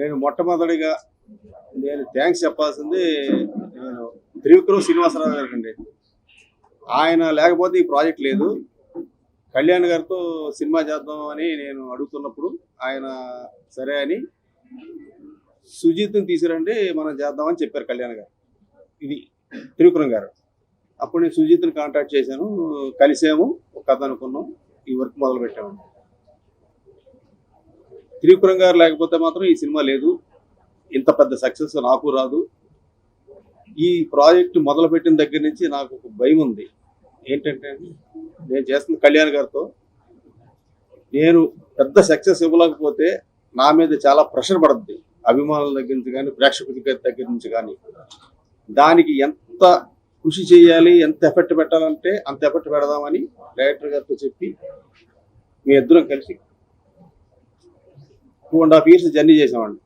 నేను మొట్టమొదటిగా నేను థ్యాంక్స్ చెప్పాల్సింది నేను త్రివిక్రమ్ శ్రీనివాసరావు గారికి అండి. ఆయన లేకపోతే ఈ ప్రాజెక్ట్ లేదు. కళ్యాణ్ గారితో సినిమా చేద్దాం అని నేను అడుగుతున్నప్పుడు ఆయన సరే అని సుజీత్ని తీసుకురండి మనం చేద్దామని చెప్పారు కళ్యాణ్ గారు. ఇది త్రివిక్రమ్ గారు. అప్పుడు నేను సుజీత్ని కాంటాక్ట్ చేశాను. కలిసాము ఒక కథ అనుకున్నాం ఈ వర్క్ మొదలు త్రివిక్రమ్ గారు లేకపోతే మాత్రం ఈ సినిమా లేదు. ఇంత పెద్ద సక్సెస్ నాకు రాదు. ఈ ప్రాజెక్ట్ మొదలుపెట్టిన దగ్గర నుంచి నాకు ఒక భయం ఉంది. ఏంటంటే నేను చేస్తున్న కళ్యాణ్ గారితో నేను పెద్ద సక్సెస్ ఇవ్వలేకపోతే నా మీద చాలా ప్రెషర్ పడుద్ది. అభిమానుల దగ్గర నుంచి కానీ ప్రేక్షకుల దగ్గర నుంచి కానీ. దానికి ఎంత కృషి చేయాలి ఎంత ఎఫెక్ట్ పెట్టాలంటే అంత ఎఫెక్ట్ పెడదామని డైరెక్టర్ గారితో చెప్పి మీ ఇద్దరం కలిసి two and half years journey చేసామండి